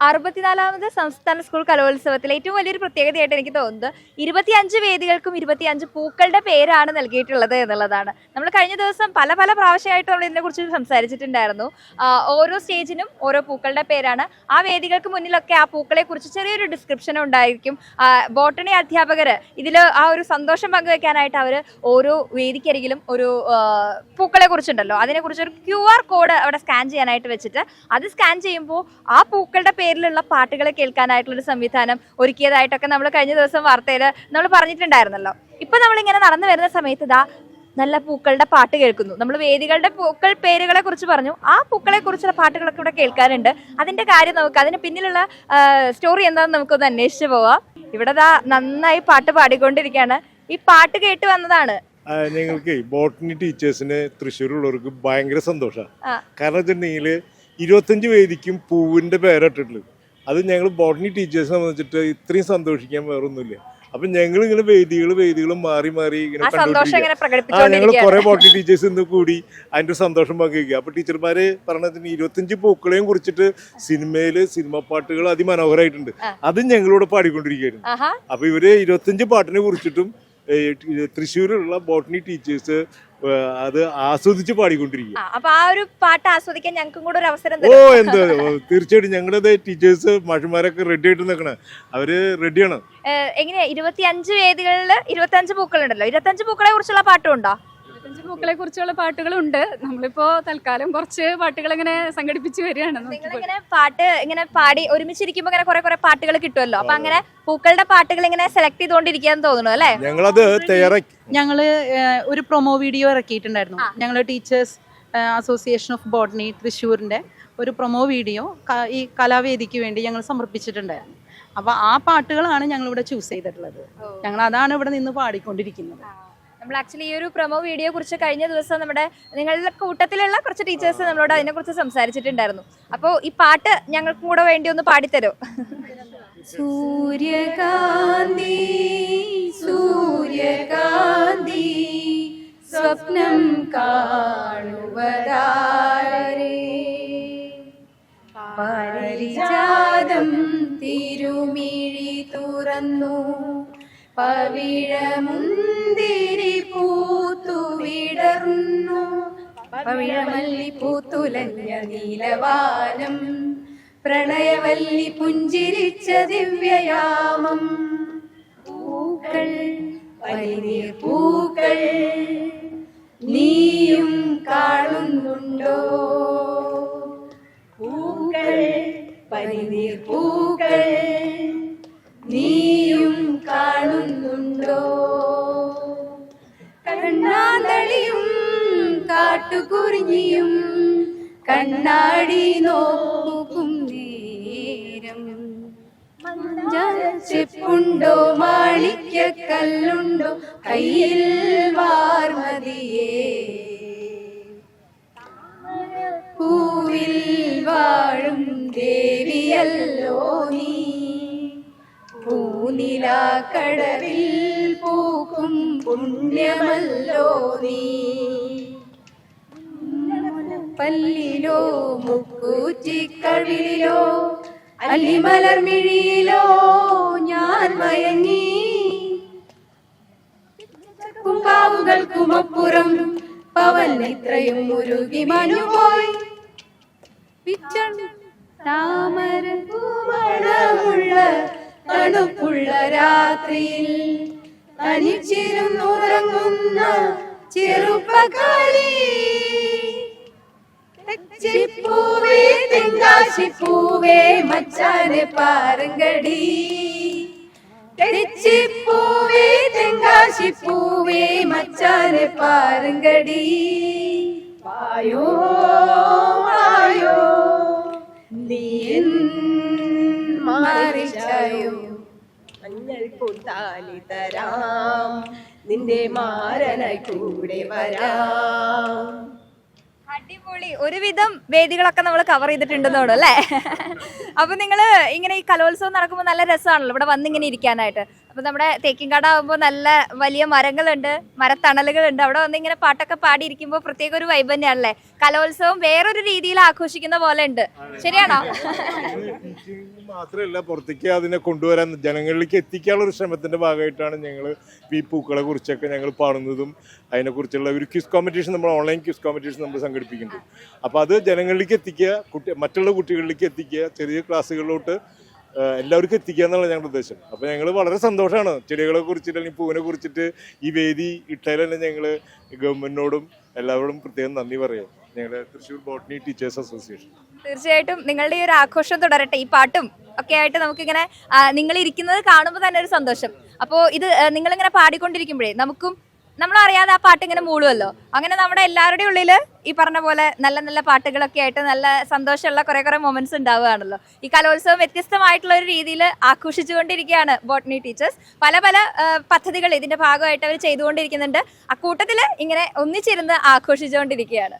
അറുപത്തിനാലാമത് സംസ്ഥാന സ്കൂൾ കലോത്സവത്തിൽ ഏറ്റവും വലിയൊരു പ്രത്യേകതയായിട്ട് എനിക്ക് തോന്നുന്നത് ഇരുപത്തിയഞ്ച് വേദികൾക്കും ഇരുപത്തിയഞ്ച് പൂക്കളുടെ പേരാണ് നൽകിയിട്ടുള്ളത് എന്നുള്ളതാണ്. നമ്മൾ കഴിഞ്ഞ ദിവസം പല പല പ്രാവശ്യമായിട്ട് നമ്മൾ ഇതിനെക്കുറിച്ച് സംസാരിച്ചിട്ടുണ്ടായിരുന്നു. ഓരോ സ്റ്റേജിനും ഓരോ പൂക്കളുടെ പേരാണ്. ആ വേദികൾക്ക് മുന്നിലൊക്കെ ആ പൂക്കളെ കുറിച്ച് ചെറിയൊരു ഡിസ്ക്രിപ്ഷൻ ഉണ്ടായിരിക്കും. ബോട്ടണി അധ്യാപകർ ഇതിൽ ആ ഒരു സന്തോഷം പങ്കുവെക്കാനായിട്ട് അവർ ഓരോ വേദിക്കരികിലും ഒരു പൂക്കളെ കുറിച്ചുണ്ടല്ലോ അതിനെക്കുറിച്ച് ഒരു ക്യു ആർ കോഡ് അവിടെ സ്കാൻ ചെയ്യാനായിട്ട് വെച്ചിട്ട് അത് സ്കാൻ ചെയ്യുമ്പോൾ ആ പൂക്കളുടെ പേരിലുള്ള പാട്ടുകൾ കേൾക്കാനായിട്ടുള്ള ഒരു സംവിധാനം ഒരുക്കിയതായിട്ടൊക്കെ നമ്മൾ കഴിഞ്ഞ ദിവസം വാർത്തയിൽ നമ്മൾ പറഞ്ഞിട്ടുണ്ടായിരുന്നല്ലോ. ഇപ്പൊ നമ്മളിങ്ങനെ നടന്നു വരുന്ന സമയത്ത് ഇതാ നല്ല പൂക്കളുടെ പാട്ട് കേൾക്കുന്നു. നമ്മൾ വേദികളുടെ പൂക്കൾ പേരുകളെ കുറിച്ച് പറഞ്ഞു. ആ പൂക്കളെ കുറിച്ചുള്ള പാട്ടുകളൊക്കെ ഇവിടെ കേൾക്കാനുണ്ട്. അതിന്റെ കാര്യം നമുക്ക് അതിന് പിന്നിലുള്ള സ്റ്റോറി എന്താണെന്ന് നമുക്കൊന്ന് അന്വേഷിച്ചു പോവാം. ഇവിടെ നന്നായി പാട്ട് പാടിക്കൊണ്ടിരിക്കുകയാണ്. ഈ പാട്ട് കേട്ട് വന്നതാണ്. നിങ്ങൾക്ക് ഞങ്ങൾക്ക് ബോട്ടണി ടീച്ചേഴ്സിന് തൃശ്ശൂരുള്ളവർക്ക് ഭയങ്കര സന്തോഷമാണ്. കാരണം വെച്ചിട്ടുണ്ടെങ്കിൽ ഇരുപത്തഞ്ച് വേദിക്കും പൂവിന്റെ പേരിട്ടിട്ടുള്ളത്. അത് ഞങ്ങൾ ബോട്ടണി ടീച്ചേഴ്സിനെ വന്നിട്ട് ഇത്രയും സന്തോഷിക്കാൻ വേറൊന്നുമില്ല. അപ്പൊ ഞങ്ങൾ ഇങ്ങനെ വേദികൾ വേദികളും മാറി മാറി ഇങ്ങനെ ആ ഞങ്ങൾ കുറെ ബോട്ടണി ടീച്ചേഴ്സ് ഇന്ന് കൂടി അതിന്റെ ഒരു സന്തോഷം പങ്കുവയ്ക്കുക അപ്പൊ ടീച്ചർമാര് പറഞ്ഞതിന് ഇരുപത്തഞ്ച് പൂക്കളെയും കുറിച്ചിട്ട് സിനിമയിൽ സിനിമ പാട്ടുകൾ അതിമനോഹരമായിട്ടുണ്ട് അത് ഞങ്ങളിവിടെ പാടിക്കൊണ്ടിരിക്കുകയായിരുന്നു. അപ്പൊ ഇവർ ഇരുപത്തഞ്ച് പാട്ടിനെ കുറിച്ചിട്ടും തൃശ്ശൂരിലുള്ള ബോട്ടണി ടീച്ചേഴ്സ് അത് ആസ്വദിച്ച് പാടിക്കൊണ്ടിരിക്കും അപ്പൊ ആ ഒരു പാട്ട് ആസ്വദിക്കാൻ ഞങ്ങൾക്കും കൂടെ ഒരു അവസരം ഓ എന്ത് തീർച്ചയായിട്ടും ഞങ്ങളുടെ ടീച്ചേഴ്സ് മാഷന്മാരൊക്കെ റെഡി ആയിട്ട് നിൽക്കണേ അവർ റെഡിയാണ് എങ്ങനെയാ? ഇരുപത്തിയഞ്ച് വേദികളിൽ ഇരുപത്തിയഞ്ച് പൂക്കളുണ്ടല്ലോ. ഇരുപത്തിയഞ്ച് പൂക്കളെ കുറിച്ചുള്ള പാട്ടും ഉണ്ടോ? ഇരുപത്തഞ്ച് പൂക്കളെ കുറിച്ചുള്ള പാട്ടുകളുണ്ട്. നമ്മളിപ്പോ തൽക്കാലം കുറച്ച് പാട്ടുകൾ ഇങ്ങനെ സംഘടിപ്പിച്ച് വരികയാണ്. നിങ്ങൾ ഇങ്ങനെ പാട്ട് ഇങ്ങനെ പാടി ഒരുമിച്ചിരിക്കുമ്പോ ഇങ്ങനെ കുറെ കുറെ പാട്ടുകൾ കിട്ടുമല്ലോ. അപ്പൊ അങ്ങനെ പൂക്കളുടെ പാട്ടുകൾ ഇങ്ങനെ സെലക്ട് ചെയ്തുകൊണ്ടിരിക്കാന്ന് തോന്നുന്നു അല്ലേ? ഞങ്ങളത് ഞങ്ങൾ ഒരു പ്രൊമോ വീഡിയോ ഇറക്കിയിട്ടുണ്ടായിരുന്നു. ഞങ്ങൾ ടീച്ചേഴ്സ് അസോസിയേഷൻ ഓഫ് ബോട്ടണി തൃശ്ശൂരിന്റെ ഒരു പ്രൊമോ വീഡിയോ ഈ കലാവേദിക്ക് വേണ്ടി ഞങ്ങൾ സമർപ്പിച്ചിട്ടുണ്ടായിരുന്നു. അപ്പൊ ആ പാട്ടുകളാണ് ഞങ്ങൾ ഇവിടെ ചൂസ് ചെയ്തിട്ടുള്ളത് ഞങ്ങൾ അതാണ് ഇവിടെ നിന്ന് പാടിക്കൊണ്ടിരിക്കുന്നത്. നമ്മൾ ആക്ച്വലി ഈ ഒരു പ്രൊമോ വീഡിയോ കുറിച്ച് കഴിഞ്ഞ ദിവസം നമ്മുടെ നിങ്ങളുടെ കൂട്ടത്തിലുള്ള കുറച്ച് ടീച്ചേഴ്സ് നമ്മളോട് അതിനെ കുറിച്ച് സംസാരിച്ചിട്ടുണ്ടായിരുന്നു. അപ്പോൾ ഈ പാട്ട് ഞങ്ങൾക്കും കൂടെ വേണ്ടി ഒന്ന് പാടിത്തരോ. സൂര്യകാന്തി സൂര്യകാന്തി സ്വപ്നം കാണുവതാരേ. പരിജാതം തിരുമിഴി തുറന്നു പവിഴമുന്തിരി വിടർന്നു പവിഴമല്ലി പൂത്തുലഞ്ഞ നീലവാനം പ്രണയവല്ലി പുഞ്ചിരിച്ച ദിവ്യയാമം. പൂക്കൾ വലിയ പൂക്കൾ നീയും കാണുന്നുണ്ടോ? പൂക്കൾ പനിനീർ പൂക്കൾ നീയും കാട്ടുകുറിഞ്ഞിയും കണ്ണാടി നോക്കും നേരം ചെപ്പുണ്ടോ മാണിക്യക്കല്ലുണ്ടോ കയ്യിൽ വാർമതിയേ പൂവിൽ വാഴും ദേവിയല്ലോ നീ. കടവിൽ പൂക്കും പുണ്യമല്ലോ നീ. പല്ലിലോ മുക്കൂറ്റിക്കവിളിലോ അല്ലിമലർമിഴിയിലോ ഞാൻ മയങ്ങി. പൂങ്കാവുകൾക്കുമപ്പുറം പവൻ ഇത്രയും മുരുകി മനുപോയി താമര പൂമണമുള്ള തണുപ്പുള്ള രാത്രിയിൽ തനിച്ചിരുന്നുറങ്ങുന്ന ചെറുപ്പക്കാരി തെച്ചിപ്പൂവേ തെങ്കാശിപ്പൂവേ മച്ചാനെ പാരങ്കടി തെച്ചിപ്പൂവേ തെങ്കാശിപ്പൂവേ മച്ചാനെ പാരങ്കടി പായോ പായോ നീ മാറിച്ചായോ മഞ്ഞൾ തരാം നിന്റെ മാരനായി കൂടെ വരാം. അടിപൊളി. ഒരുവിധം വേദികളൊക്കെ നമ്മൾ കവർ ചെയ്തിട്ടുണ്ടെന്ന് തോന്നുന്നു അല്ലേ? അപ്പൊ നിങ്ങൾ ഇങ്ങനെ ഈ കലോത്സവം നടക്കുമ്പോൾ നല്ല രസമാണല്ലോ ഇവിടെ വന്നിങ്ങനെ ഇരിക്കാനായിട്ട്. അപ്പൊ നമ്മുടെ തേക്കിൻകാട് ആവുമ്പോൾ നല്ല വലിയ മരങ്ങളുണ്ട് മരത്തണലുകളുണ്ട്. അവിടെ വന്ന് ഇങ്ങനെ പാട്ടൊക്കെ പാടിയിരിക്കുമ്പോൾ പ്രത്യേക ഒരു വൈബ് തന്നെയാണല്ലേ? കലോത്സവം വേറൊരു രീതിയിൽ ആഘോഷിക്കുന്ന പോലെ ഉണ്ട്. ശരിയാണോ? മാത്രല്ല മാത്രമല്ല പുറത്തേക്ക് അതിനെ കൊണ്ടുവരാൻ ജനങ്ങളിലേക്ക് എത്തിക്കാനുള്ള ഒരു ശ്രമത്തിന്റെ ഭാഗമായിട്ടാണ് ഞങ്ങൾ ഈ പൂക്കളെ കുറിച്ചൊക്കെ ഞങ്ങൾ പാടുന്നതും അതിനെക്കുറിച്ചുള്ള ഒരു ക്യൂസ് കോമ്പറ്റീഷൻ നമ്മൾ ഓൺലൈൻ ക്യൂസ് കോമ്പറ്റീഷൻ നമ്മൾ സംഘടിപ്പിക്കുന്നുണ്ട്. അപ്പോൾ അത് ജനങ്ങളിലേക്ക് എത്തിക്കുക കുട്ടി മറ്റുള്ള കുട്ടികളിലേക്ക് എത്തിക്കുക ചെറിയ ക്ലാസ്സുകളിലോട്ട് എല്ലാവർക്കും എത്തിക്കുക എന്നുള്ള ഞങ്ങളുടെ ഉദ്ദേശം. അപ്പോൾ ഞങ്ങൾ വളരെ സന്തോഷമാണ് ചെടികളെ കുറിച്ചിട്ട് അല്ലെങ്കിൽ പൂവിനെ കുറിച്ചിട്ട് ഈ വേദി ഇട്ടതിൽ ഞങ്ങൾ ഗവൺമെന്റിനോടും എല്ലാവരോടും പ്രത്യേകം നന്ദി പറയാം ഞങ്ങളുടെ തൃശ്ശൂർ ബോട്ടണി ടീച്ചേഴ്സ് അസോസിയേഷൻ. തീർച്ചയായിട്ടും നിങ്ങളുടെ ഈ ഒരു ആഘോഷം തുടരട്ടെ. ഈ പാട്ടും ഒക്കെ ആയിട്ട് നമുക്കിങ്ങനെ നിങ്ങൾ ഇരിക്കുന്നത് കാണുമ്പോൾ തന്നെ ഒരു സന്തോഷം. അപ്പോൾ ഇത് നിങ്ങളിങ്ങനെ പാടിക്കൊണ്ടിരിക്കുമ്പോഴേ നമുക്കും നമ്മളറിയാതെ ആ പാട്ട് ഇങ്ങനെ മൂളുമല്ലോ അങ്ങനെ നമ്മുടെ എല്ലാവരുടെ ഉള്ളിൽ ഈ പറഞ്ഞ പോലെ നല്ല നല്ല പാട്ടുകളൊക്കെ ആയിട്ട് നല്ല സന്തോഷമുള്ള കുറെ കുറെ മൊമെന്റ്സ് ഉണ്ടാവുകയാണല്ലോ. ഈ കലോത്സവം വ്യത്യസ്തമായിട്ടുള്ള ഒരു രീതിയിൽ ആഘോഷിച്ചുകൊണ്ടിരിക്കുകയാണ് ബോട്ടണി ടീച്ചേഴ്സ്. പല പല പദ്ധതികൾ ഇതിന്റെ ഭാഗമായിട്ട് അവർ ചെയ്തുകൊണ്ടിരിക്കുന്നുണ്ട്. അക്കൂട്ടത്തിൽ ഇങ്ങനെ ഒന്നിച്ചിരുന്ന് ആഘോഷിച്ചുകൊണ്ടിരിക്കുകയാണ്.